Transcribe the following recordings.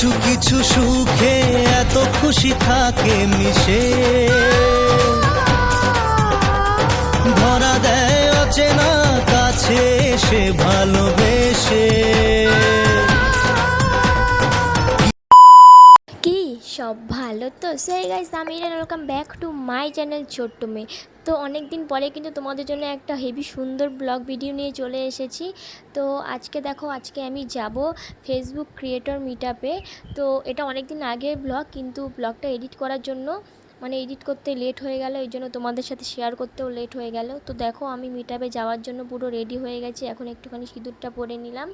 কিছু কিছু সুখে এত খুশি থাকে মিশে। ধরা দেয় অচেনা কাছে সে ভালোবেসে। সব ভালো তো? সেই গাইস আমি welcome back to my channel ছোট্ট মেয়ে তো অনেক দিন পরে কিন্তু তোমাদের জন্য একটা হেভি সুন্দর ব্লগ ভিডিও নিয়ে চলে এসেছি। তো আজকে দেখো, আজকে আমি যাব ফেসবুক ক্রিয়েটর মিট তো এটা অনেক দিন আগের ব্লগ, কিন্তু ব্লগটা এডিট করার জন্য মানে এডিট করতে লেট হয়ে গেল, এই জন্য তোমাদের সাথে শেয়ার করতেও লেট হয়ে গেল। তো দেখো, আমি মিট যাওয়ার জন্য পুরো রেডি হয়ে গেছি, এখন একটুখানি সিঁদুরটা পরে নিলাম।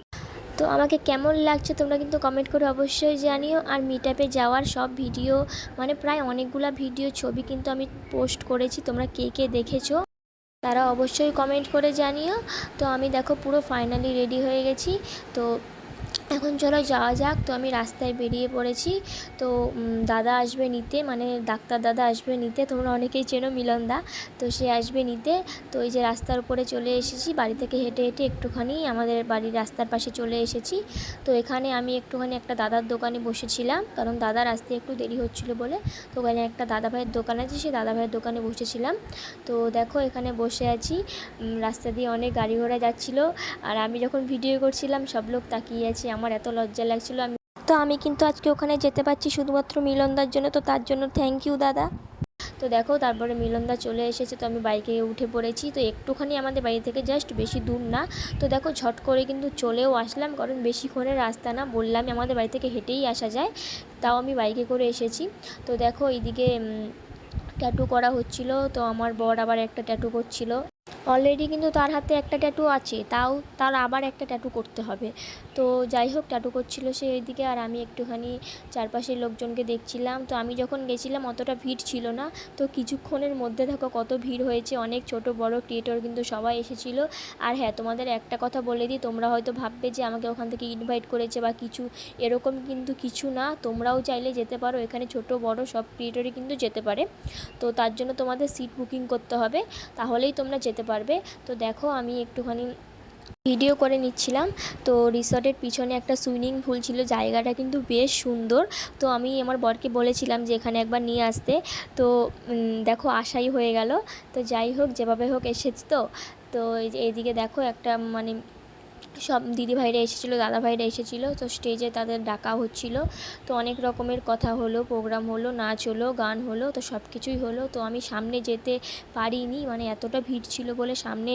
তো আমাকে কেমন লাগছে তোমরা কিন্তু কমেন্ট করে অবশ্যই জানিও। আর মিট আপে যাওয়ার সব ভিডিও মানে প্রায় অনেকগুলা ভিডিও ছবি কিন্তু আমি পোস্ট করেছি, তোমরা কে কে দেখেছ তারা অবশ্যই কমেন্ট করে জানিও। তো আমি দেখো পুরো ফাইনালি রেডি হয়ে গেছি। তো এখন চলো যাওয়া যাক। তো আমি রাস্তায় বেরিয়ে পড়েছি। তো দাদা আসবে নিতে মানে ডাক্তার দাদা আসবে নিতে। তোমরা অনেকেই চেনো মিলন দা তো সে আসবে নিতে। তো এই যে রাস্তার উপরে চলে এসেছি। বাড়ি থেকে হেঁটে হেঁটে একটুখানি আমাদের বাড়ির রাস্তার পাশে চলে এসেছি। তো এখানে আমি একটুখানি একটা দাদার দোকানে বসেছিলাম। কারণ দাদার আসতে একটু দেরি হচ্ছিল বলে। তো ওখানে একটা দাদা ভাইয়ের দোকান আছে সেই দাদা ভাইয়ের দোকানে বসেছিলাম। তো দেখো এখানে বসে আছি। রাস্তা দিয়ে অনেক গাড়ি ঘোড়া যাচ্ছিল। আর আমি যখন ভিডিও করছিলাম, সব লোক তাকিয়ে আছে আমার এত লজ্জা লাগছিল আমি তো আমি কিন্তু আজকে ওখানে যেতে পারছি শুধুমাত্র মিলনদার জন্য, তো তার জন্য থ্যাংক ইউ দাদা। তো দেখো, তারপরে মিলনদা চলে এসেছে, তো আমি বাইকে উঠে পড়েছি। তো একটুখানি আমাদের বাড়ি থেকে জাস্ট বেশি দূর না। তো দেখো, ঝট করে কিন্তু চলেও আসলাম, কারণ বেশিক্ষণের রাস্তা না বললাম আমাদের বাড়ি থেকে হেঁটেই আসা যায়। তাও আমি বাইকে করে এসেছি। তো দেখো, এইদিকে ট্যাটু করা হচ্ছিল। তো আমার বর আবার একটা ট্যাটু করছিল। অলরেডি কিন্তু তার হাতে একটা ট্যাটু আছে, তাও তার আবার একটা ট্যাটু করতে হবে। তো যাই হোক ট্যাটু করছিল সে এইদিকে আর আমি একটুখানি চারপাশের লোকজনকে দেখছিলাম। তো আমি যখন গেছিলাম, অতটা ভিড় ছিল না। তো কিছুক্ষণের মধ্যে দেখো কত ভিড় হয়েছে, অনেক ছোট, বড় ক্রিয়েটর কিন্তু সবাই এসেছিল। আর হ্যাঁ তোমাদের একটা কথা বলে দিই, তোমরা হয়তো ভাববে যে আমাকে ওখান থেকে ইনভাইট করেছে বা কিছু, এরকম কিন্তু কিছু না। তোমরাও চাইলে যেতে পারো, এখানে ছোট, বড় সব ক্রিয়েটরই কিন্তু যেতে পারে। তো তার জন্য তোমাদের সিট বুকিং করতে হবে। তাহলেই তোমরা যেতে পারবে। তো দেখো, আমি একটুখানি ভিডিও করে নিচ্ছিলাম। তো রিসর্টের পিছনে একটা সুইমিং পুল ছিল, জায়গাটা কিন্তু বেশ সুন্দর। তো আমি আমার বরকে বলেছিলাম যে এখানে একবার নিয়ে আসতে। তো দেখো, আশাই হয়ে গেল। তো যাই হোক, যেভাবে হোক এসেছি তো। তো এই এইদিকে দেখো একটা মানে সব দিদিভাইরা এসেছিল, দাদাভাইরা এসেছিল, তো স্টেজে তাদের ডাকা হচ্ছিল। তো অনেক রকমের কথা হলো প্রোগ্রাম হলো, নাচ হলো, গান হলো, তো সব কিছুই হলো। তো আমি সামনে যেতে পারিনি মানে এতটা ভিড় ছিল বলে সামনে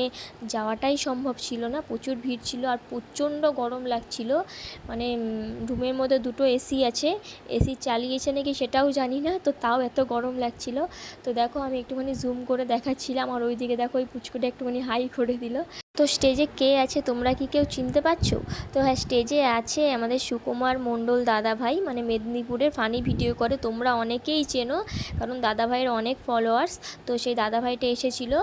যাওয়াটাই সম্ভব ছিল না। প্রচুর ভিড় ছিল আর প্রচণ্ড গরম লাগছিল। মানে রুমের মধ্যে দুটো এসি আছে। এসি চালিয়েছে নাকি সেটাও জানি না, তো তাও এত গরম লাগছিল। তো দেখো, আমি একটুখানি জুম করে দেখাচ্ছিলাম, আর ওইদিকে দেখো, ওই পুচকুটা একটুখানি হাই করে দিল। তো স্টেজে কে আছে, তোমরা কি কেউ চিনতে পারছ? তো হ্যাঁ স্টেজে আছে আমাদের সুকুমার মণ্ডল দাদা ভাই মানে মেদিনীপুরের ফানি ভিডিও করে, তোমরা অনেকেই চেনো, কারণ দাদা ভাইয়ের অনেক ফলোয়ার্স তো সেই দাদা ভাইটা এসেছিল।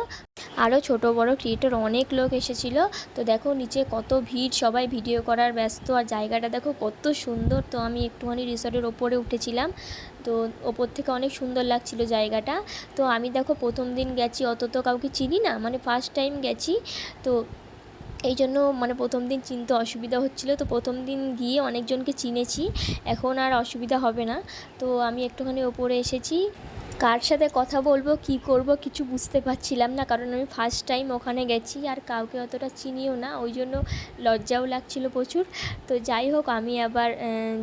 আরও ছোট বড় ক্রিয়েটর অনেক লোক এসেছিল। তো দেখো নিচে কত ভিড়, সবাই ভিডিও করার ব্যস্ত আর জায়গাটা দেখো কত সুন্দর। তো আমি একটুখানি রিসর্টের ওপরে উঠেছিলাম। তো ওপর থেকে অনেক সুন্দর লাগছিল জায়গাটা। তো আমি দেখো প্রথম দিন গেছি, অত তো কাউকে চিনি না মানে ফার্স্ট টাইম গেছি। তো এই জন্য মানে প্রথম দিন চিনতে অসুবিধা হচ্ছিল। তো প্রথম দিন গিয়ে অনেকজনকে চিনেছি। এখন আর অসুবিধা হবে না। তো আমি একটুখানি ওপরে এসেছি। কার সাথে কথা বলব, কি করব কিছু বুঝতে পারছিলাম না। কারণ আমি ফার্স্ট টাইম ওখানে গেছি আর কাউকে অতটা চিনিও না, ওই জন্য লজ্জাও লাগছিল প্রচুর। তো যাই হোক, আমি আবার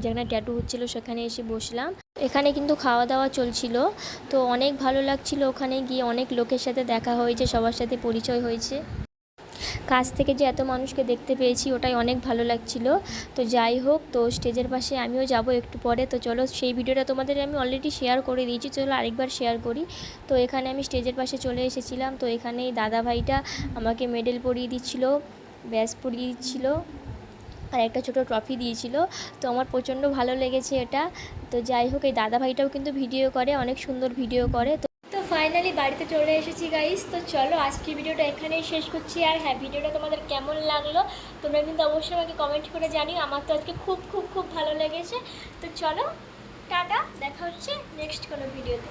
যেখানে ট্যাটু হচ্ছিল সেখানে এসে বসলাম। এখানে কিন্তু খাওয়া দাওয়া চলছিল, তো অনেক ভালো লাগছিল ওখানে গিয়ে। অনেক লোকের সাথে দেখা হয়েছে, সবার সাথে পরিচয় হয়েছে। কাছ থেকে যে এত মানুষকে দেখতে পেয়েছি, ওটাই অনেক ভালো লাগছিল। তো যাই হোক, তো স্টেজের পাশে আমিও যাব একটু পরে। তো চলো, সেই ভিডিওটা তোমাদের আমি অলরেডি শেয়ার করে দিয়েছি, চলো আরেকবার শেয়ার করি। তো এখানে আমি স্টেজের পাশে চলে এসেছিলাম। তো এখানে এই দাদা ভাইটা আমাকে মেডেল পরিয়ে দিচ্ছিল, ব্যাস পরিয়ে দিচ্ছিল, আর একটা ছোটো ট্রফি দিয়েছিল। তো আমার প্রচণ্ড ভালো লেগেছে এটা। তো যাই হোক, এই দাদা ভাইটাও কিন্তু ভিডিও করে, অনেক সুন্দর ভিডিও করে। তো ফাইনালি বাড়িতে চলে এসেছি গাইস তো চলো, আজকের ভিডিওটা এখানেই শেষ করছি। আর হ্যাঁ ভিডিওটা তোমাদের কেমন লাগল? তোমরা কিন্তু অবশ্যই আমাকে কমেন্ট করে জানিও। আমার তো আজকে খুব খুব খুব ভালো লেগেছে। তো চলো, টাটা। দেখা হচ্ছে নেক্সট কোনো ভিডিওতে